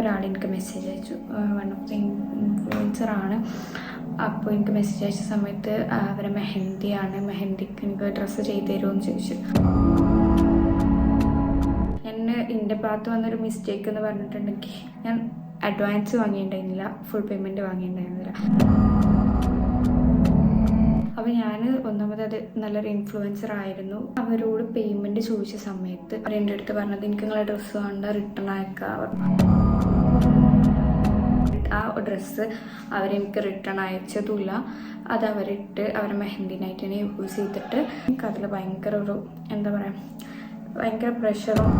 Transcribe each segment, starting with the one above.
ഒരാൾ എനിക്ക് മെസ്സേജ് അയച്ചു. വൺ ഓഫ് ദി ഇൻഫ്ലുവൻസറാണ് അപ്പോൾ എനിക്ക് മെസ്സേജ് അയച്ച സമയത്ത് അവരെ മെഹന്തിയാണ്. മെഹന്തിക്ക് എനിക്ക് ഡ്രസ്സ് ചെയ്ത് തരുമെന്ന് ചോദിച്ചു. എന്നെ എന്റെ ഭാഗത്ത് വന്നൊരു മിസ്റ്റേക്ക് എന്ന് പറഞ്ഞിട്ടുണ്ടെങ്കിൽ ഞാൻ അഡ്വാൻസ് വാങ്ങിയിട്ടുണ്ടായിരുന്നില്ല. ഫുൾ പേയ്മെന്റ് വാങ്ങിയിട്ടുണ്ടായിരുന്നില്ല. അപ്പോൾ ഞാൻ ഒന്നാമത് അത് നല്ലൊരു ഇൻഫ്ലുവൻസർ ആയിരുന്നു. അവരോട് പേയ്മെന്റ് ചോദിച്ച സമയത്ത് അവർ എന്റെ അടുത്ത് പറഞ്ഞത് എനിക്ക് നിങ്ങളെ ഡ്രസ്സ് വേണ്ട റിട്ടേൺ അയക്കാം ആ ഡ്രസ്സ് അവരെനിക്ക് റിട്ടേൺ അയച്ചതുമില്ല. അത് അവരിട്ട് അവരെ മെഹന്തി നൈറ്റിനെ യൂസ് ചെയ്തിട്ട് എനിക്ക് അതിൽ ഭയങ്കര ഒരു എന്താ പറയുക ഭയങ്കര പ്രഷറും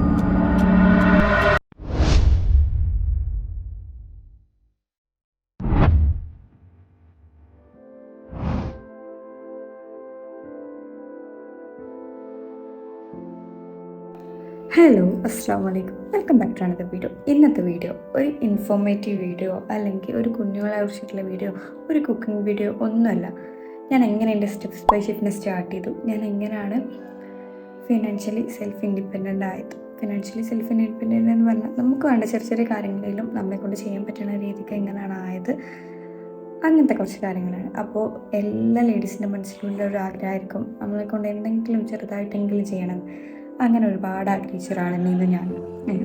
ഹലോ അസ്സാം വലൈക്കും welcome back to another video. ഇന്നത്തെ വീഡിയോ ഒരു ഇൻഫോർമേറ്റീവ് വീഡിയോ അല്ലെങ്കിൽ ഒരു കുഞ്ഞുങ്ങളെ കുറിച്ചിട്ടുള്ള വീഡിയോ ഒരു കുക്കിംഗ് വീഡിയോ ഒന്നുമല്ല. ഞാൻ എങ്ങനെ എന്റെ സ്റ്റെപ്സ് ബൈ ഷിഫ്റ്റിനെ സ്റ്റാർട്ട് ചെയ്തു. ഞാൻ എങ്ങനെയാണ് ഫിനാൻഷ്യലി സെൽഫ് ഇൻഡിപെൻഡന്റ് ആയത്? ഫിനാൻഷ്യലി സെൽഫ് ഇൻഡിപെൻഡന്റ് എന്ന് പറഞ്ഞാൽ നമുക്ക് വേണ്ട ചെറിയ ചെറിയ കാര്യങ്ങളിലും നമ്മളെ കൊണ്ട് ചെയ്യാൻ പറ്റുന്ന രീതിക്ക് എങ്ങനെയാണ് ആയത്? അങ്ങനത്തെ കുറച്ച് കാര്യങ്ങളാണ്. അപ്പോൾ എല്ലാ ലേഡീസിന്റെ മനസ്സിലുള്ള ഒരു ആഗ്രഹമായിരിക്കും നമ്മളെ കൊണ്ട് എന്തെങ്കിലും ചെറുതായിട്ടെങ്കിലും ചെയ്യണം. അങ്ങനെ ഒരുപാട് ആഗ്രഹിച്ച നിന്ന് ഞാൻ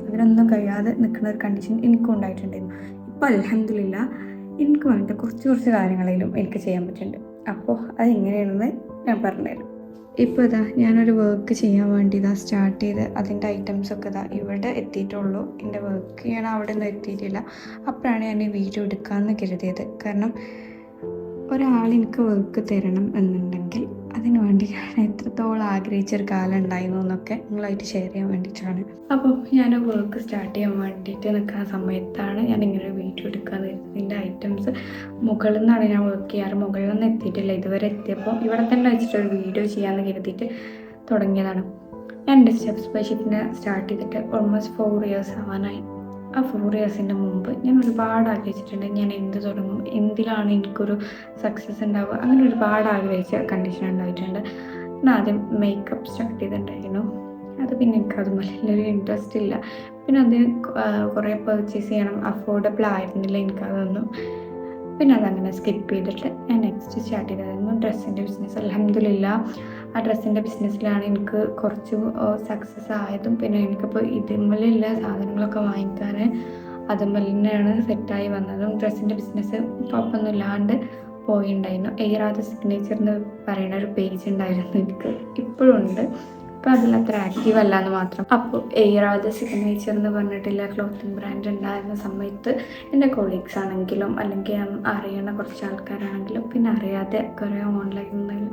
അതിനൊന്നും കഴിയാതെ നിൽക്കുന്ന ഒരു കണ്ടീഷൻ എനിക്കും ഉണ്ടായിട്ടുണ്ടായിരുന്നു. ഇപ്പോൾ അലഹമില്ല എനിക്ക് വേണ്ട കുറച്ച് കുറച്ച് കാര്യങ്ങളിലും എനിക്ക് ചെയ്യാൻ പറ്റുന്നുണ്ട്. അപ്പോൾ അതെങ്ങനെയാണെന്ന് ഞാൻ പറഞ്ഞുതരാം. ഇപ്പോൾ ഇതാ ഞാനൊരു വർക്ക് ചെയ്യാൻ വേണ്ടി ഇതാ സ്റ്റാർട്ട് ചെയ്ത് അതിന്റെ ഐറ്റംസ് ഒക്കെ ഇതാ ഇവിടെ എത്തിയിട്ടുള്ളൂ. എന്റെ വർക്ക് ഞാൻ അവിടെ നിന്ന് എത്തിയിട്ടില്ല. അപ്പോഴാണ് ഞാൻ ഈ വീഡിയോ എടുക്കാമെന്ന് കരുതിയത്. കാരണം ഒരാൾ എനിക്ക് വർക്ക് തരണം എന്നുണ്ടെങ്കിൽ അതിനു വേണ്ടി ഞാൻ എത്രത്തോളം ആഗ്രഹിച്ച ഒരു കാലം ഉണ്ടായിരുന്നു എന്നൊക്കെ നിങ്ങളായിട്ട് ഷെയർ ചെയ്യാൻ വേണ്ടിയിട്ടാണ്. അപ്പോൾ ഞാൻ വർക്ക് സ്റ്റാർട്ട് ചെയ്യാൻ വേണ്ടിയിട്ട് നിൽക്കുന്ന സമയത്താണ് ഞാൻ ഇങ്ങനെ ഒരു വീഡിയോ എടുക്കാൻ ഇതിന്റെ ഐറ്റംസ് മുകളിൽ നിന്നാണ് ഞാൻ വർക്ക് ചെയ്യാറ്. മുകളിൽ നിന്ന് എത്തിയിട്ടില്ല. ഇതുവരെ എത്തിയപ്പോൾ ഇവിടെ തന്നെ വെച്ചിട്ട് ഒരു വീഡിയോ ചെയ്യാമെന്ന് കരുതിയിട്ട് തുടങ്ങിയതാണ്. ഞാൻ എന്റെ സ്റ്റെപ്സ് ബൈ ഷിപ്പിനെ സ്റ്റാർട്ട് ചെയ്തിട്ട് ഓൾമോസ്റ്റ് ഫോർ ഇയേഴ്സ് ആവാനായി. ആ ഫോർ ഇയേഴ്സിന്റെ മുമ്പ് ഞാൻ ഒരുപാട് ആഗ്രഹിച്ചിട്ടുണ്ട് ഞാൻ എന്ത് തുടങ്ങും എന്തിലാണ് എനിക്കൊരു സക്സസ് ഉണ്ടാവുക? അങ്ങനെ ഒരുപാട് ആഗ്രഹിച്ച കണ്ടീഷൻ ഉണ്ടായിട്ടുണ്ട്. ഞാൻ ആദ്യം മേക്കപ്പ് സ്റ്റാർട്ട് ചെയ്തിട്ടുണ്ടായിരുന്നു. അത് പിന്നെ എനിക്ക് അത് വലിയൊരു ഇൻട്രസ്റ്റ് ഇല്ല. പിന്നെ അത് കുറേ പർച്ചേസ് ചെയ്യണം. അഫോർഡബിൾ ആയിരുന്നില്ല എനിക്കതൊന്നും. പിന്നെ അതങ്ങനെ സ്കിപ്പ് ചെയ്തിട്ട് ഞാൻ നെക്സ്റ്റ് സ്റ്റാർട്ട് ചെയ്തായിരുന്നു ഡ്രസ്സിന്റെ ബിസിനസ് അലഹമില്ല ആ ഡ്രസ്സിന്റെ ബിസിനസ്സിലാണ് എനിക്ക് കുറച്ച് സക്സസ് ആയതും പിന്നെ എനിക്കിപ്പോൾ ഇതിന്മേലുള്ള സാധനങ്ങളൊക്കെ വാങ്ങിക്കാൻ അതുമ്മൽ തന്നെയാണ് സെറ്റായി വന്നതും. ഡ്രസ്സിന്റെ ബിസിനസ് കുഴപ്പമൊന്നുമില്ലാണ്ട് പോയിണ്ടായിരുന്നു. എയ്റാദ സിഗ്നേച്ചർ എന്ന് പറയുന്ന ഒരു പേജ് ഉണ്ടായിരുന്നു എനിക്ക്. ഇപ്പോഴും ഉണ്ട്. ഇപ്പം അതിൽ അത്ര ആക്റ്റീവ് അല്ല എന്ന് മാത്രം അപ്പോൾ എയ്റാദ സിഗ്നേച്ചർ എന്ന് പറഞ്ഞിട്ടുള്ള ക്ലോത്തിങ് ബ്രാൻഡ് ഉണ്ടായിരുന്ന സമയത്ത് എന്റെ കൊളീഗ്സ് ആണെങ്കിലും അല്ലെങ്കിൽ അറിയണ കുറച്ച് ആൾക്കാരാണെങ്കിലും പിന്നെ അറിയാതെ കുറേ ഓൺലൈനിൽ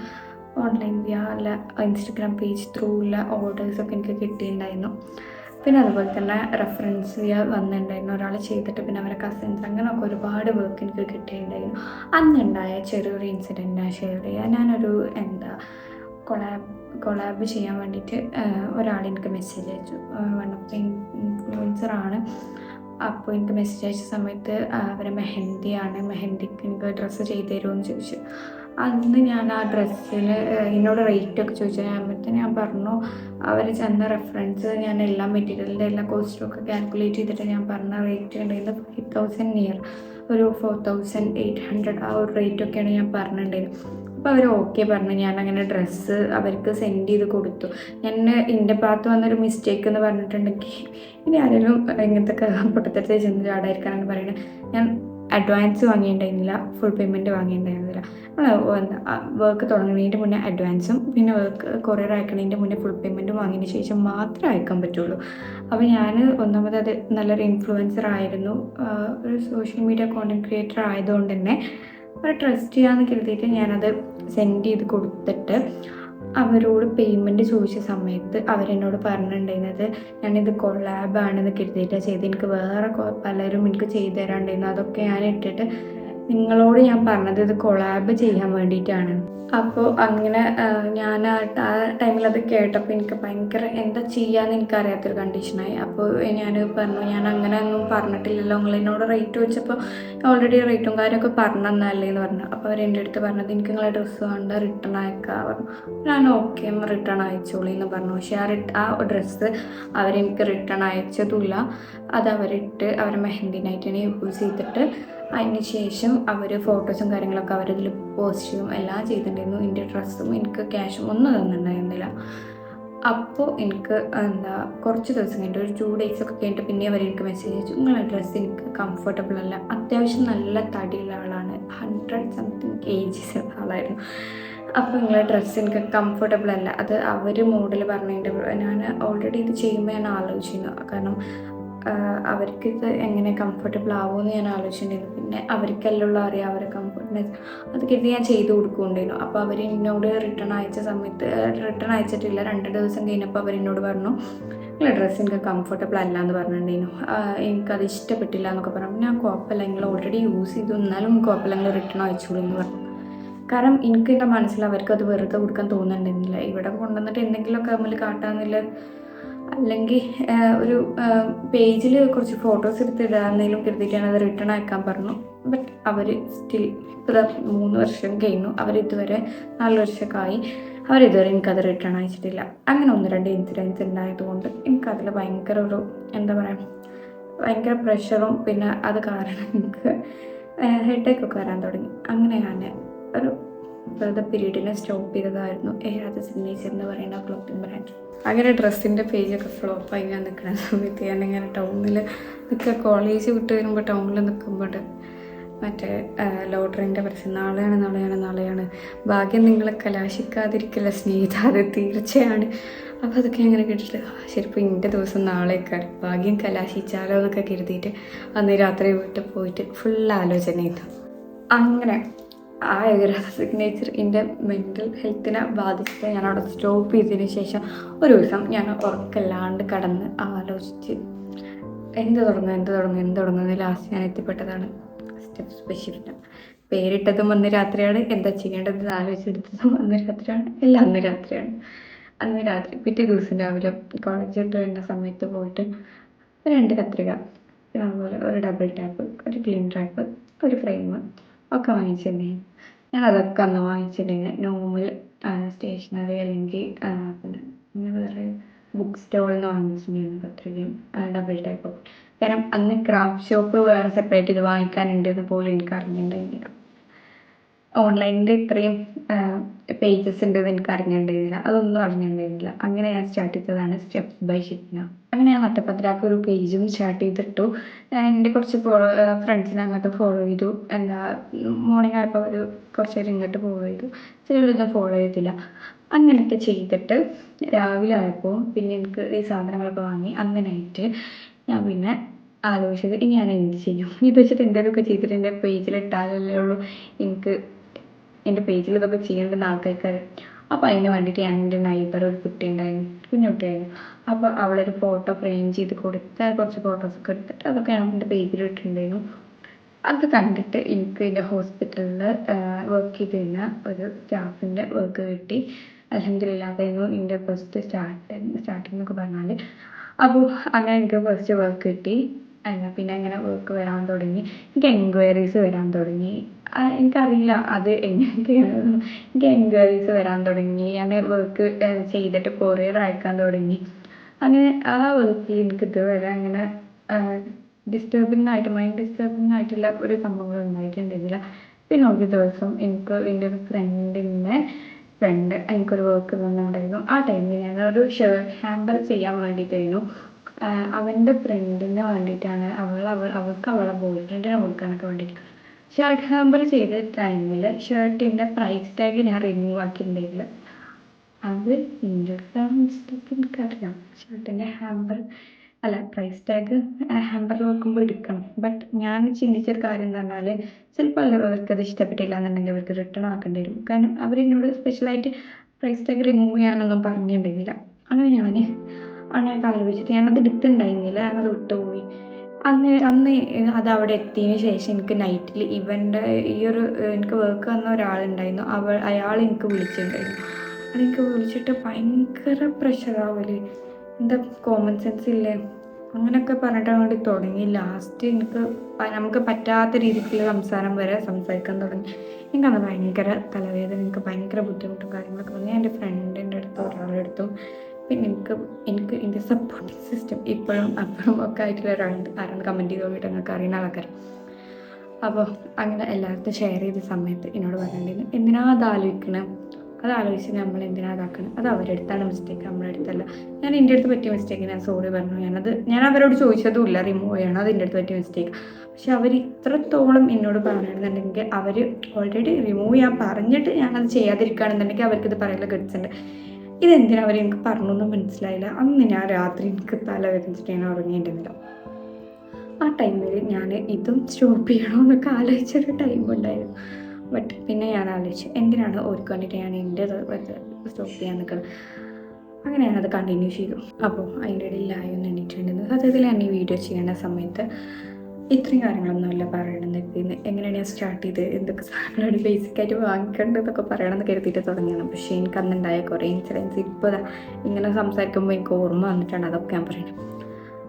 ഓൺലൈൻ വ്യാ അല്ല ഇൻസ്റ്റഗ്രാം പേജ് ത്രൂ ഉള്ള ഓർഡേഴ്സൊക്കെ എനിക്ക് കിട്ടിയിട്ടുണ്ടായിരുന്നു. പിന്നെ അതുപോലെ തന്നെ റെഫറൻസ് വന്നിട്ടുണ്ടായിരുന്നു ഒരാൾ ചെയ്തിട്ട് പിന്നെ അവരെ കസിൻസ് അങ്ങനെയൊക്കെ ഒരുപാട് വർക്ക് എനിക്ക് കിട്ടിയിട്ടുണ്ടായിരുന്നു. അന്നുണ്ടായ ചെറിയൊരു ഇൻസിഡന്റ് ഞാൻ ഷെയർ ചെയ്യുക ഞാനൊരു എന്താ കൊളാബ് കൊളാബ് ചെയ്യാൻ വേണ്ടിയിട്ട് ഒരാൾ എനിക്ക് മെസ്സേജ് അയച്ചു. വൺ ഓഫ് ദി ഇൻഫ്ലുവൻസറാണ് അപ്പോൾ എനിക്ക് മെസ്സേജ് അയച്ച സമയത്ത് അവരെ മെഹന്തിയാണ് മെഹന്തിക്ക് എനിക്ക് ഡ്രസ്സ് ചെയ്ത് തരുമെന്ന് ചോദിച്ചു. അന്ന് ഞാൻ ആ ഡ്രസ്സിന് എന്നോട് റേറ്റ് ഒക്കെ ചോദിച്ചു. ഞാൻ ഞാൻ പറഞ്ഞു അവർ ചെന്ന റെഫറൻസ് ഞാൻ എല്ലാ മെറ്റീരിയലിന്റെ എല്ലാ കോസ്റ്റും ഒക്കെ കാൽക്കുലേറ്റ് ചെയ്തിട്ട് ഞാൻ പറഞ്ഞ റേറ്റ് ഉണ്ടായിരുന്നത് ഫൈവ് തൗസൻഡ് നിയർ ഒരു ഫോർ തൗസൻഡ് എയ്റ്റ് ഹൺഡ്രഡ് ആ ഒരു റേറ്റ് ഒക്കെയാണ് ഞാൻ പറഞ്ഞിട്ടുണ്ടായിരുന്നത്. അപ്പോൾ അവർ ഓക്കെ പറഞ്ഞു. ഞാൻ അങ്ങനെ ഡ്രസ്സ് അവർക്ക് സെൻഡ് ചെയ്ത് കൊടുത്തു. ഞാൻ എന്റെ ഭാഗത്ത് വന്നൊരു മിസ്റ്റേക്ക് എന്ന് പറഞ്ഞിട്ടുണ്ടെങ്കിൽ ഇനി ആരെങ്കിലും ഇങ്ങനത്തെ പൊട്ടത്തരത്തെ ചെന്ന് ചാടായിരിക്കാനാണ് പറയുന്നത് ഞാൻ അഡ്വാൻസ് വാങ്ങിയിട്ടുണ്ടായിരുന്നില്ല. ഫുൾ പേയ്മെന്റ് വാങ്ങിയിട്ടുണ്ടായിരുന്നില്ല. നമ്മൾ വർക്ക് തുടങ്ങുന്നതിന്റെ മുന്നേ അഡ്വാൻസും പിന്നെ വർക്ക് കൊറിയർ അയക്കുന്നതിന്റെ മുന്നേ ഫുൾ പേയ്മെന്റും വാങ്ങിയതിന് ശേഷം മാത്രമേ അയക്കാൻ പറ്റുള്ളൂ. അപ്പോൾ ഞാൻ ഒന്നാമത് അത് നല്ലൊരു ഇൻഫ്ലുവൻസർ ആയിരുന്നു. ഒരു സോഷ്യൽ മീഡിയ കോണ്ടന്റ് ക്രിയേറ്റർ ആയതുകൊണ്ട് തന്നെ ഒരു ട്രസ്റ്റ് ചെയ്യാമെന്ന് കരുതിയിട്ട് ഞാനത് സെൻഡ് ചെയ്ത് കൊടുത്തിട്ട് അവരോട് പേയ്മെന്റ് ചോദിച്ച സമയത്ത് അവരെന്നോട് പറഞ്ഞിട്ടുണ്ടായിരുന്നത് ഞാനിത് കൊളാബാണെന്ന് കരുതിയിട്ടാണ് ചെയ്ത് എനിക്ക് വേറെ പലരും എനിക്ക് ചെയ്തു തരാണ്ടായിരുന്നു. അതൊക്കെ ഞാൻ ഇട്ടിട്ട് നിങ്ങളോട് ഞാൻ പറഞ്ഞത് ഇത് കൊളാബ് ചെയ്യാൻ വേണ്ടിയിട്ടാണ്. അപ്പോൾ അങ്ങനെ ഞാൻ ആ ടൈമിൽ അത് കേട്ടപ്പോൾ എനിക്ക് ഭയങ്കര എന്താ ചെയ്യാന്ന് എനിക്കറിയാത്തൊരു കണ്ടീഷനായി അപ്പോൾ ഞാൻ പറഞ്ഞു ഞാൻ അങ്ങനെ ഒന്നും പറഞ്ഞിട്ടില്ലല്ലോ. നിങ്ങൾ എന്നോട് റേറ്റ് വെച്ചപ്പോൾ ഓൾറെഡി റേറ്റും കാര്യമൊക്കെ പറഞ്ഞതന്നല്ലേ എന്ന് പറഞ്ഞു. അപ്പോൾ അവർ എന്റെ അടുത്ത് പറഞ്ഞത് എനിക്ക് നിങ്ങളെ ഡ്രസ്സ് വേണ്ട റിട്ടേൺ അയക്കാം. പറഞ്ഞു. ഞാൻ ഓക്കെ റിട്ടേൺ അയച്ചോളി എന്ന് പറഞ്ഞു. പക്ഷേ ആ റിട്ട് ആ ഡ്രസ്സ് അവരെനിക്ക് റിട്ടേൺ അയച്ചതുമില്ല. അത് അവരിട്ട് അവരെ മെഹന്തി നൈറ്റിനെ യൂസ് ചെയ്തിട്ട് അതിന് ശേഷം അവർ ഫോട്ടോസും കാര്യങ്ങളൊക്കെ അവരതിൽ പോസ്റ്റ് ചെയ്യും എല്ലാം ചെയ്തിട്ടുണ്ടായിരുന്നു. എന്റെ ഡ്രസ്സും എനിക്ക് ക്യാഷും ഒന്നും തന്നിട്ടുണ്ടായിരുന്നില്ല. അപ്പോൾ എനിക്ക് എന്താ കുറച്ച് ദിവസം കഴിഞ്ഞിട്ട് ഒരു ടു ഡേയ്സ് ഒക്കെ കഴിഞ്ഞിട്ട് പിന്നെ അവർ എനിക്ക് മെസ്സേജ് അയച്ചു. നിങ്ങളുടെ ഡ്രസ്സ് എനിക്ക് കംഫർട്ടബിൾ അല്ല. അത്യാവശ്യം നല്ല തടിയുള്ള ആളാണ്. ഹൺഡ്രഡ് സംതിങ് ഏജസ് ആളായിരുന്നു. അപ്പോൾ നിങ്ങളുടെ ഡ്രസ്സ് എനിക്ക് കംഫർട്ടബിൾ അല്ല. അത് അവർ മോഡൽ പറഞ്ഞതിന്റെ ഞാൻ ഓൾറെഡി ഇത് ചെയ്യുമ്പോൾ ഞാൻ ആലോചിച്ചിരുന്നു. കാരണം അവർക്ക് ഇത് എങ്ങനെ കംഫർട്ടബിൾ ആവുമെന്ന് ഞാൻ ആലോചിച്ചിട്ടുണ്ടായിരുന്നു. പിന്നെ അവർക്കെല്ലാം അറിയാം അവരെ കംഫർട്ട്നെസ് അത് കരുതി ഞാൻ ചെയ്ത് കൊടുക്കുന്നുണ്ടായിരുന്നു അപ്പോൾ അവർ എന്നോട് റിട്ടേൺ അയച്ച സമയത്ത് റിട്ടേൺ അയച്ചിട്ടില്ല. രണ്ട് ദിവസം കഴിഞ്ഞപ്പോൾ അവരെന്നോട് പറഞ്ഞു നിങ്ങളെ ഡ്രസ്സ് എനിക്ക് കംഫർട്ടബിൾ അല്ല എന്ന് പറഞ്ഞിട്ടുണ്ടായിരുന്നു. എനിക്കത് ഇഷ്ടപ്പെട്ടില്ല എന്നൊക്കെ പറഞ്ഞു. ഞാൻ കുഴപ്പമില്ല നിങ്ങൾ ഓൾറെഡി യൂസ് ചെയ്തു. എന്നാലും കുഴപ്പമില്ല നിങ്ങൾ റിട്ടേൺ അയച്ചോളൂ എന്ന് പറഞ്ഞു. കാരണം എനിക്ക് എന്റെ മനസ്സിൽ അവർക്ക് അത് വെറുതെ കൊടുക്കാൻ തോന്നുന്നുണ്ടായിരുന്നില്ല. ഇവിടെ കൊണ്ടുവന്നിട്ട് എന്തെങ്കിലുമൊക്കെ നമ്മൾ കാട്ടാന്നില്ല. അല്ലെങ്കിൽ ഒരു പേജിൽ കുറച്ച് ഫോട്ടോസ് എടുത്ത് ഇടാമെന്നേലും കരുതിയിട്ടാണ് അത് റിട്ടേൺ അയക്കാൻ പറഞ്ഞു. ബട്ട് അവർ സ്റ്റിൽ ഇപ്പോൾ മൂന്ന് വർഷം കഴിഞ്ഞു. അവരിതുവരെ നാല് വർഷമൊക്കെ ആയി അവരിതുവരെ എനിക്കത് റിട്ടേൺ അയച്ചിട്ടില്ല. അങ്ങനെ ഒന്ന് രണ്ട് ഇൻസിഡൻസ് ഉണ്ടായതുകൊണ്ട് എനിക്കതിൽ ഭയങ്കര ഒരു എന്താ പറയുക ഭയങ്കര പ്രഷറും പിന്നെ അത് കാരണം എനിക്ക് ഹെഡേക്കൊക്കെ വരാൻ തുടങ്ങി. അങ്ങനെ ഞാൻ ഒരു വെറുതെ പീരീഡിനെ സ്റ്റോപ്പ് ചെയ്തതായിരുന്നു. ഏഴാമത്തെ സിഗ്നേച്ചർ എന്ന് പറയുന്ന ക്ലോത്തിങ് ബ്രാൻഡ് അങ്ങനെ ഡ്രസ്സിന്റെ പേജൊക്കെ ഫ്ലോപ്പായി ഞാൻ നിൽക്കുന്ന സമയത്ത് ഞാൻ ഇങ്ങനെ ടൗണിൽ നിൽക്കുക. കോളേജ് വിട്ട് വരുമ്പോൾ ടൗണിൽ നിൽക്കുമ്പോൾ മറ്റേ ലോട്ടറിന്റെ പരസ്യം നാളെയാണ് നാളെയാണ് നാളെയാണ്. ഭാഗ്യം നിങ്ങളെ കലാശിക്കാതിരിക്കില്ല സ്നേഹിത അത് തീർച്ചയാണ്. അപ്പോൾ അതൊക്കെ അങ്ങനെ കേട്ടിട്ട് ശരിപ്പോൾ ഇന്റെ ദിവസം നാളെയൊക്കെ ഭാഗ്യം കലാശിച്ചാലോ എന്നൊക്കെ കരുതിയിട്ട് അന്ന് രാത്രി വീട്ടിൽ പോയിട്ട് ഫുൾ ആലോചനയായിരുന്നു അങ്ങനെ ആ ഒരു സിഗ്നേച്ചർ എന്റെ മെന്റൽ ഹെൽത്തിനെ ബാധിച്ചിട്ട് ഞാൻ അവിടെ സ്റ്റോപ്പ് ചെയ്തതിന് ശേഷം ഒരു ദിവസം ഞാൻ ഉറക്കല്ലാണ്ട് കടന്ന് ആലോചിച്ച് എന്ത് തുടങ്ങും എന്ത് തുടങ്ങും എന്ത് തുടങ്ങുന്നത് ലാസ്റ്റ് ഞാൻ എത്തിപ്പെട്ടതാണ് സ്റ്റെപ്പ് സ്പെഷ്യലിന് പേരിട്ടതും അന്ന് രാത്രിയാണ് എന്താ ചെയ്യേണ്ടത് ആലോചിച്ചെടുത്തതും അന്ന് രാത്രിയാണ് എല്ലാം അന്ന് രാത്രിയാണ്. അന്ന് രാത്രി പിറ്റേ ദിവസം രാവിലെ കോളേജ് വിട്ട് വരുന്ന സമയത്ത് പോയിട്ട് രണ്ട് കത്രിക അതുപോലെ ഒരു ഡബിൾ ടാപ്പ് ഒരു ക്ലീൻ ടാപ്പ് ഒരു ഫ്രെയിം ഒക്കെ വാങ്ങിച്ചിട്ടുണ്ടായിരുന്നു ഞാൻ അതൊക്കെ അന്ന് വാങ്ങിച്ചിട്ടുണ്ടായിരുന്നു നോർമൽ സ്റ്റേഷനറി അല്ലെങ്കിൽ പിന്നെ വേറെ ബുക്ക് സ്റ്റോളിൽ നിന്ന് വാങ്ങിച്ചിട്ടുണ്ടായിരുന്നു പത്രികയും ഡബിൾ ടൈപ്പ് കാരണം അന്ന് ക്രാഫ്റ്റ് ഷോപ്പ് വേറെ സെപ്പറേറ്റ് ഇത് വാങ്ങിക്കാനുണ്ടെന്ന് പോലും എനിക്ക് അറിഞ്ഞിട്ടുണ്ടായിരുന്നില്ല ഓൺലൈനിൽ ഇത്രയും പേജസ് ഉണ്ടെന്ന് എനിക്ക് അറിഞ്ഞിട്ടുണ്ടായിരുന്നില്ല. അതൊന്നും അറിഞ്ഞിട്ടുണ്ടായിരുന്നില്ല. അങ്ങനെ ഞാൻ സ്റ്റാർട്ട് ചെയ്തതാണ് സ്റ്റെപ്പ് ബൈ ഷിപ്ന അങ്ങനെ ഞാൻ നട്ടപ്പത്തിരാക്ക് ഒരു പേജും സ്റ്റാർട്ട് ചെയ്തിട്ടു. എന്റെ കുറച്ച് ഫ്രണ്ട്സിനെ അങ്ങോട്ട് ഫോളോ ചെയ്തു. എന്താ മോർണിംഗ് ആയപ്പോൾ ഒരു കുറച്ച് നേരം ഇങ്ങോട്ട് ഫോളോ ചെയ്തു. ചിലരൊന്നും ഫോളോ ചെയ്തില്ല. അങ്ങനെയൊക്കെ ചെയ്തിട്ട് രാവിലെ ആയപ്പോൾ പിന്നെ എനിക്ക് ഈ സാധനങ്ങളൊക്കെ വാങ്ങി. അങ്ങനെയായിട്ട് ഞാൻ പിന്നെ ആലോചിച്ചത് ഇനി ഞാൻ എന്ത് ചെയ്യും? ഇത് വെച്ചിട്ട് എന്തെങ്കിലുമൊക്കെ ചെയ്തിട്ട് എന്റെ പേജിൽ ഇട്ടാലല്ലേ ഉള്ളൂ. എനിക്ക് എന്റെ പേജിൽ ഇതൊക്കെ ചെയ്യേണ്ടുന്ന ആൾക്കാർക്ക് അപ്പോൾ അതിന് വേണ്ടിയിട്ട് എന്റെ നൈബർ ഒരു കുട്ടി ഉണ്ടായിരുന്നു കുഞ്ഞു കുട്ടിയായിരുന്നു അപ്പോൾ അവളൊരു ഫോട്ടോ ഫ്രെയിം ചെയ്ത് കൊടുത്ത് കുറച്ച് ഫോട്ടോസൊക്കെ എടുത്തിട്ട് അതൊക്കെ ഞാൻ എന്റെ പേജിൽ ഇട്ടിട്ടുണ്ടായിരുന്നു. അത് കണ്ടിട്ട് എനിക്ക് എന്റെ ഹോസ്പിറ്റലിൽ വർക്ക് ചെയ്തിരുന്ന ഒരു സ്റ്റാഫിന്റെ വർക്ക് കിട്ടി. അലഹമില്ല അതായിരുന്നു എന്റെ ഫസ്റ്റ് സ്റ്റാർട്ട് സ്റ്റാർട്ടിംഗ് എന്നൊക്കെ പറഞ്ഞാൽ അപ്പോൾ അങ്ങനെ എനിക്ക് ഫസ്റ്റ് വർക്ക് കിട്ടി. പിന്നെ അങ്ങനെ വർക്ക് വരാൻ തുടങ്ങി? എനിക്ക് എൻക്വയറീസ് വരാൻ തുടങ്ങി. എനിക്കറിയില്ല അത് എങ്ങനെയൊക്കെയാണ്. എനിക്ക് എൻക്വയറീസ് വരാൻ തുടങ്ങി. ഞാൻ വർക്ക് ചെയ്തിട്ട് കൊറിയർ അയക്കാൻ തുടങ്ങി. അങ്ങനെ ആ വർക്ക് എനിക്ക് ഇതുവരെ അങ്ങനെ ഡിസ്റ്റർബിംഗ് ആയിട്ട് മൈൻഡ് ഡിസ്റ്റർബിംഗ് ആയിട്ടുള്ള ഒരു സംഭവങ്ങൾ ഉണ്ടായിട്ടുണ്ടായിരുന്നില്ല. പിന്നെ ഒരു ദിവസം എനിക്ക് എന്റെ ഒരു ഫ്രണ്ടിന്റെ ഫ്രണ്ട് എനിക്കൊരു വർക്ക് തന്നിട്ടുണ്ടായിരുന്നു ആ ടൈമിൽ ഞാൻ ഒരു ഷർട്ട് ഹാമ്പർ ചെയ്യാൻ വേണ്ടിയിട്ടായിരുന്നു. അവന്റെ ഫ്രണ്ടിന് വേണ്ടിയിട്ടാണ് അവൾ അവൾ അവൾക്ക് അവളെ ബോയ് ഫ്രണ്ടിനെ കൊടുക്കാനൊക്കെ വേണ്ടിയിട്ട്. ഷർട്ട് ഹാമ്പർ ചെയ്ത ടൈമിൽ ഷർട്ടിന്റെ പ്രൈസ് ടാഗ് ഞാൻ റിമൂവ് ആക്കിയിട്ടുണ്ടായില്ല അത് എന്റെ മിസ്റ്റേക്ക് എനിക്കറിയാം ഷർട്ടിന്റെ ഹാമ്പർ അല്ല പ്രൈസ് ടാഗ് ഹാമ്പറിൽ വെക്കുമ്പോൾ എടുക്കണം. ബട്ട് ഞാൻ ചിന്തിച്ചൊരു കാര്യം എന്ന് പറഞ്ഞാൽ ചിലപ്പോൾ അവർക്ക് അത് ഇഷ്ടപ്പെട്ടില്ല എന്നുണ്ടെങ്കിൽ അവർക്ക് റിട്ടേൺ ആക്കേണ്ടി വരും കാരണം അവരെന്നോട് സ്പെഷ്യലായിട്ട് പ്രൈസ് ടാഗ് റിമൂവ് ചെയ്യാനൊന്നും പറഞ്ഞിട്ടുണ്ടായിരുന്നില്ല. അങ്ങനെ ഞാൻ അങ്ങനെ ആലോചിച്ചിട്ട് ഞാനത് എടുത്തിട്ടുണ്ടായിരുന്നില്ല. ഞാനത് വിട്ടുപോയി. അന്ന് അന്ന് അത് അവിടെ എത്തിയതിന് ശേഷം എനിക്ക് നൈറ്റിൽ ഇവന്റെ ഈ ഒരു എനിക്ക് വർക്ക് വന്ന ഒരാളുണ്ടായിരുന്നു. അവൾ അയാൾ എനിക്ക് വിളിച്ചിട്ടുണ്ടായിരുന്നു. എനിക്ക് വിളിച്ചിട്ട് ഭയങ്കര പ്രഷറാവൽ എന്താ കോമൺ സെൻസ് ഇല്ലേ? അങ്ങനെയൊക്കെ പറഞ്ഞിട്ട് അങ്ങോട്ട് തുടങ്ങി. ലാസ്റ്റ് എനിക്ക് നമുക്ക് പറ്റാത്ത രീതിക്കുള്ള സംസാരം വരെ സംസാരിക്കാൻ തുടങ്ങി. എനിക്കന്ന് ഭയങ്കര തലവേദന എനിക്ക് ഭയങ്കര ബുദ്ധിമുട്ടും കാര്യങ്ങളൊക്കെ വന്നു. എന്റെ ഫ്രണ്ടിന്റെ അടുത്തും ഒരാളുടെ അടുത്തും പിന്നെ എനിക്ക് എനിക്ക് എന്റെ സപ്പോർട്ടിങ് സിസ്റ്റം ഇപ്പോഴും അപ്പോഴും ഒക്കെ ആയിട്ടുള്ള ഒരാളുണ്ട് ആരാണ് കമന്റ് ചെയ്ത് നോക്കിയിട്ട് നിങ്ങൾക്ക് അറിയുന്ന ആൾക്കാർ. അപ്പോൾ അങ്ങനെ എല്ലാവർക്കും ഷെയർ ചെയ്ത സമയത്ത് എന്നോട് പറഞ്ഞിട്ടുണ്ടെങ്കിൽ എന്തിനാ അത് ആലോചിക്കണം? അത് ആലോചിച്ച് നമ്മൾ എന്തിനാ അതാക്കണം അത് അവരുടെ അടുത്താണ് മിസ്റ്റേക്ക് നമ്മുടെ അടുത്തല്ല. ഞാൻ എന്റെ അടുത്ത് പറ്റിയ മിസ്റ്റേക്ക് ഞാൻ സോറി പറഞ്ഞു. ഞാനത് ഞാൻ അവരോട് ചോദിച്ചതും ഇല്ല റിമൂവ് ചെയ്യണം. അത് എന്റെ അടുത്ത് പറ്റിയ മിസ്റ്റേക്ക് പക്ഷെ അവർ ഇത്രത്തോളം എന്നോട് പറഞ്ഞിരുന്നുണ്ടെങ്കിൽ അവർ ഓൾറെഡി റിമൂവ് ചെയ്യാൻ പറഞ്ഞിട്ട് ഞാനത് ചെയ്യാതിരിക്കുകയാണെന്നുണ്ടെങ്കിൽ അവർക്കിത് പറയാനുള്ള ഗഡ്സ് ഉണ്ട്. ഇതെന്തിനാ അവർ എനിക്ക് പറഞ്ഞു പറഞ്ഞൊന്നും മനസ്സിലായില്ല. അന്ന് ഞാൻ രാത്രി എനിക്ക് തല വരഞ്ഞിട്ട് ഞാൻ ഉറങ്ങിയിട്ടുണ്ടായിരുന്നു ആ ടൈമിൽ ഞാൻ ഇതും സ്റ്റോപ്പ് ചെയ്യണമെന്നൊക്കെ ആലോചിച്ചൊരു ടൈം ഉണ്ടായിരുന്നു. ബട്ട് പിന്നെ ഞാൻ ആലോചിച്ചു എന്തിനാണ് ഓർക്ക് വേണ്ടിയിട്ട് ഞാൻ എന്റെ സ്റ്റോപ്പ് ചെയ്യാൻ നിൽക്കുന്നത് അങ്ങനെ ഞാനത് കണ്ടിന്യൂ ചെയ്തു. അപ്പോൾ അതിന്റെ ഇടയിൽ ലൈവ് ഒന്ന് എണീറ്റിട്ടുണ്ടായിരുന്നു സത്യത്തിൽ ഞാൻ ഈ വീഡിയോ ചെയ്യേണ്ട സമയത്ത് ഇത്രയും കാര്യങ്ങളൊന്നുമല്ല പറയണമെന്ന് കരുതി എങ്ങനെയാണ് ഞാൻ സ്റ്റാർട്ട് ചെയ്ത് എന്തൊക്കെ സാധനങ്ങളാണ് ബേസിക്കായിട്ട് വാങ്ങിക്കേണ്ടതൊക്കെ പറയണമെന്ന് കരുതിയിട്ട് തുടങ്ങിയാണ് പക്ഷേ എനിക്ക് അന്നുണ്ടായ കുറേ ഇൻസിഡൻസ് ഇപ്പോൾ ഇങ്ങനെ സംസാരിക്കുമ്പോൾ എനിക്ക് ഓർമ്മ വന്നിട്ടാണ് അതൊക്കെ ഞാൻ പറയുന്നത്.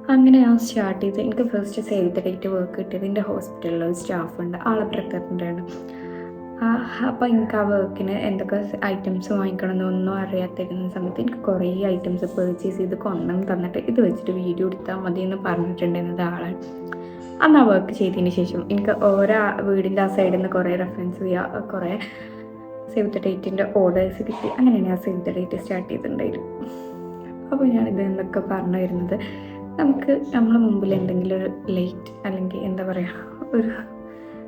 അങ്ങനെ ഞാൻ സ്റ്റാർട്ട് ചെയ്ത് എനിക്ക് first save the date work കിട്ടിയത് എന്റെ ഹോസ്പിറ്റലിൽ ഒരു സ്റ്റാഫ് ഉണ്ട്. ആളെ പ്രത്യേകതയാണ് അപ്പോൾ എനിക്ക് ആ വർക്കിന് എന്തൊക്കെ ഐറ്റംസ് വാങ്ങിക്കണം വാങ്ങിക്കണമെന്നൊന്നും അറിയാത്തിരുന്ന സമയത്ത് എനിക്ക് കുറേ ഐറ്റംസ് പർച്ചേസ് ചെയ്ത് കൊണ്ടുവന്ന് തന്നിട്ട് ഇത് വെച്ചിട്ട് വീഡിയോ എടുത്താൽ മതി എന്ന് പറഞ്ഞിട്ടുണ്ടായിരുന്നത് ആളാണ്. അന്ന് ആ വർക്ക് ചെയ്തതിന് ശേഷം എനിക്ക് ഓരോ വീടിന്റെ ആ സൈഡിൽ നിന്ന് കുറേ റെഫറൻസ് ചെയ്യുക കുറേ സേവ് ദ ഡേറ്റിന്റെ ഓർഡേഴ്സ് കിട്ടി അങ്ങനെയാണ് ആ സേവ് ദ ഡേറ്റ് സ്റ്റാർട്ട് ചെയ്തിട്ടുണ്ടായിരുന്നു അപ്പോൾ ഞാൻ ഇത് എന്നൊക്കെ പറഞ്ഞു വരുന്നത് നമുക്ക് നമ്മളെ മുമ്പിൽ എന്തെങ്കിലും ഒരു ലൈറ്റ് അല്ലെങ്കിൽ എന്താ പറയുക ഒരു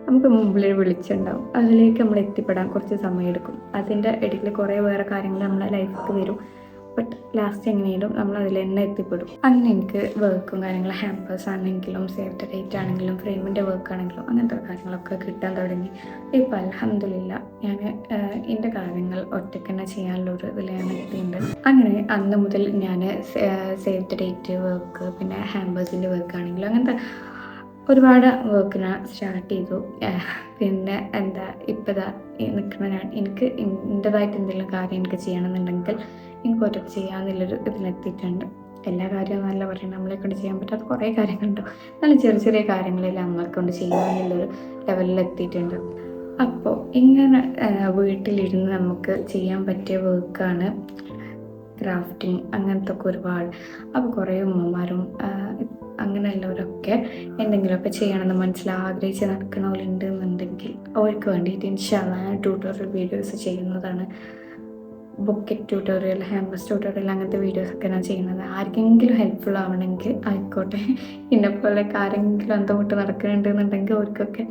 നമുക്ക് മുമ്പിൽ ഒരു വെളിച്ചുണ്ടാവും അതിലേക്ക് നമ്മൾ എത്തിപ്പെടാൻ കുറച്ച് സമയം എടുക്കും. അതിന്റെ ഇടയിൽ കുറേ വേറെ കാര്യങ്ങൾ നമ്മളെ ലൈഫിൽ വരും. ബട്ട് ലാസ്റ്റ് എങ്ങനെയും നമ്മൾ അതിൽ തന്നെ എത്തിപ്പെടും. അങ്ങനെ എനിക്ക് വർക്കും കാര്യങ്ങളും ഹാമ്പേഴ്സ് ആണെങ്കിലും ദ ഡേറ്റ് ആണെങ്കിലും ഫ്രെയിമിന്റെ വർക്ക് ആണെങ്കിലും അങ്ങനത്തെ കാര്യങ്ങളൊക്കെ കിട്ടാൻ തുടങ്ങി. ഇപ്പം അലഹമില്ല ഞാൻ എന്റെ കാര്യങ്ങൾ ഒറ്റയ്ക്ക് തന്നെ ചെയ്യാനുള്ള ഒരു ഇതിൽ ഞാൻ അങ്ങനെ അന്ന് മുതൽ ഞാൻ ദ ഡേറ്റ് വർക്ക് പിന്നെ ഹാമ്പേഴ്സിന്റെ വർക്ക് ആണെങ്കിലും അങ്ങനത്തെ ഒരുപാട് വർക്ക് ഞാൻ സ്റ്റാർട്ട് ചെയ്തു. പിന്നെ എന്താ ഇപ്പം നിൽക്കുന്ന ഞാൻ എനിക്ക് എന്റെതായിട്ട് എന്തെങ്കിലും കാര്യം എനിക്ക് ചെയ്യണമെന്നുണ്ടെങ്കിൽ എനിക്ക് ഒറ്റ ചെയ്യാമെന്നുള്ളൊരു ഇതിലെത്തിയിട്ടുണ്ട്. എല്ലാ കാര്യവും നല്ല പറയും നമ്മളെ കൊണ്ട് ചെയ്യാൻ പറ്റാത്ത കുറേ കാര്യങ്ങളുണ്ട്. നല്ല ചെറിയ ചെറിയ കാര്യങ്ങളെല്ലാം നമ്മളെ കൊണ്ട് ചെയ്യാമെന്നുള്ളൊരു ലെവലിൽ എത്തിയിട്ടുണ്ട് അപ്പോൾ ഇങ്ങനെ വീട്ടിലിരുന്ന് നമുക്ക് ചെയ്യാൻ പറ്റിയ വർക്കാണ് ക്രാഫ്റ്റിംഗ് അങ്ങനത്തെ ഒക്കെ ഒരുപാട്. അപ്പോൾ കുറേ ഉമ്മമാരും അങ്ങനെയുള്ളവരൊക്കെ എന്തെങ്കിലുമൊക്കെ ചെയ്യണമെന്ന് മനസ്സിൽ ആഗ്രഹിച്ച് നടക്കണവരുണ്ട് എന്നുണ്ടെങ്കിൽ അവർക്ക് വേണ്ടിയിട്ട് ഇൻഷാല്ല ട്യൂട്ടോറിയൽ വീഡിയോസ് ചെയ്യുന്നതാണ് ബുക്കറ്റ് ട്യൂട്ടോറിയൽ ഹാമ്പസ് ട്യൂട്ടോറിയൽ അങ്ങനത്തെ വീഡിയോസൊക്കെ ഞാൻ ചെയ്യുന്നത്. ആർക്കെങ്കിലും ഹെൽപ്ഫുൾ ആവണമെങ്കിൽ ആയിക്കോട്ടെ. എന്നെപ്പോലെ ആരെങ്കിലും അന്തം വിട്ട് നടക്കുന്നുണ്ടെന്നുണ്ടെങ്കിൽ അവർക്കൊക്കെ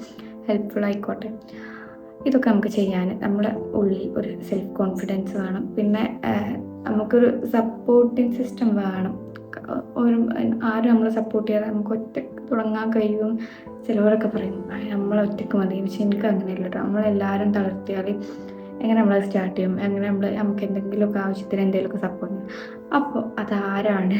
ഹെൽപ്ഫുൾ ആയിക്കോട്ടെ. ഇതൊക്കെ നമുക്ക് ചെയ്യാൻ നമ്മുടെ ഉള്ളിൽ ഒരു സെൽഫ് കോൺഫിഡൻസ് വേണം. പിന്നെ നമുക്കൊരു സപ്പോർട്ടിങ് സിസ്റ്റം വേണം. ഒരു ആരും നമ്മളെ സപ്പോർട്ട് ചെയ്യാതെ നമുക്ക് ഒറ്റയ്ക്ക് തുടങ്ങാൻ കഴിയും. ചിലവരൊക്കെ പറയും നമ്മളൊറ്റക്ക് മതി. പക്ഷെ എനിക്ക് അങ്ങനെയല്ല നമ്മളെല്ലാവരും തളർത്തിയാൽ എങ്ങനെ നമ്മൾ സ്റ്റാർട്ട് ചെയ്യും? എങ്ങനെ നമ്മൾ നമുക്ക് എന്തെങ്കിലുമൊക്കെ ആവശ്യത്തിന് എന്തെങ്കിലുമൊക്കെ സപ്പോർട്ട് അപ്പോൾ അതാരാണ്?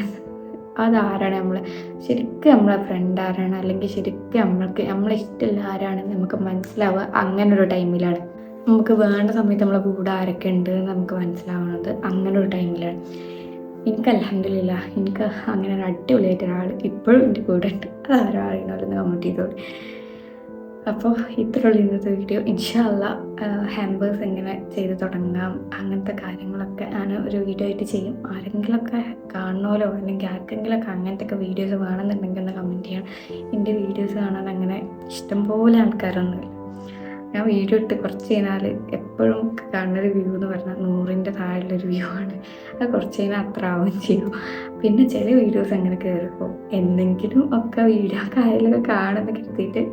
അതാരാണ് നമ്മൾ ശരിക്കും നമ്മളെ ഫ്രണ്ട് ആരാണ്? അല്ലെങ്കിൽ ശരിക്കും നമ്മൾക്ക് നമ്മളെ ഇഷ്ടമുള്ള ആരാണെന്ന് നമുക്ക് മനസ്സിലാവുക അങ്ങനൊരു ടൈമിലാണ് നമുക്ക് വേണ്ട സമയത്ത് നമ്മളെ കൂടെ ആരൊക്കെ ഉണ്ട് നമുക്ക് മനസ്സിലാവുന്നത് അങ്ങനെ ഒരു ടൈമിലാണ് എനിക്ക് അലഹമില്ല എനിക്ക് അങ്ങനെ ഒരു അടിപൊളിയായിട്ട് ഒരാൾ ഇപ്പോഴും എന്റെ കൂടെ ഉണ്ട്. അത് അറിയണമല്ലോ എന്ന് ചെയ്തോളൂ. അപ്പോൾ ഇത്രയുള്ള ഇന്നത്തെ വീഡിയോ ഇൻഷാല്ല ഹാമ്പേഴ്സ് എങ്ങനെ ചെയ്ത് തുടങ്ങാം അങ്ങനത്തെ കാര്യങ്ങളൊക്കെ ഞാൻ ഒരു വീഡിയോ ആയിട്ട് ചെയ്യും. ആരെങ്കിലുമൊക്കെ കാണണമല്ലോ അല്ലെങ്കിൽ ആർക്കെങ്കിലുമൊക്കെ അങ്ങനത്തെ ഒക്കെ വീഡിയോസ് വേണമെന്നുണ്ടെങ്കിൽ ഒന്ന് കമന്റ് ചെയ്യണം. എന്റെ വീഡിയോസ് കാണാൻ അങ്ങനെ ഇഷ്ടംപോലെ ആൾക്കാരൊന്നുമില്ല. ഞാൻ വീഡിയോ ഇട്ട് കുറച്ച് കഴിഞ്ഞാൽ എപ്പോഴും കാണുന്നൊരു വ്യൂ എന്ന് പറഞ്ഞാൽ നൂറിന്റെ താഴെയുള്ളൊരു വ്യൂ ആണ്. അത് കുറച്ച് കഴിഞ്ഞാൽ അത്ര ആവുകയും ചെയ്യും. പിന്നെ ചില വീഡിയോസ് അങ്ങനെ കയറിപ്പോൾ എന്തെങ്കിലും ഒക്കെ വീഡിയോ കാര്യങ്ങളൊക്കെ കാണുന്ന കരുതിയിട്ട്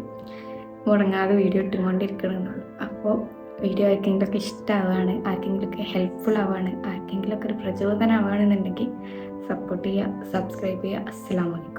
മുടങ്ങാതെ വീഡിയോ ഇട്ടുകൊണ്ടിരിക്കണമെന്നുള്ളൂ അപ്പോൾ വീഡിയോ ആർക്കെങ്കിലുമൊക്കെ ഇഷ്ടമാവുകയാണ് ആർക്കെങ്കിലുമൊക്കെ ഹെൽപ്ഫുൾ ആവുകയാണ് ആർക്കെങ്കിലുമൊക്കെ ഒരു പ്രചോദനം ആവുകയാണെന്നുണ്ടെങ്കിൽ സപ്പോർട്ട് ചെയ്യുക സബ്സ്ക്രൈബ് ചെയ്യുക. അസ്സാം വലൈക്കും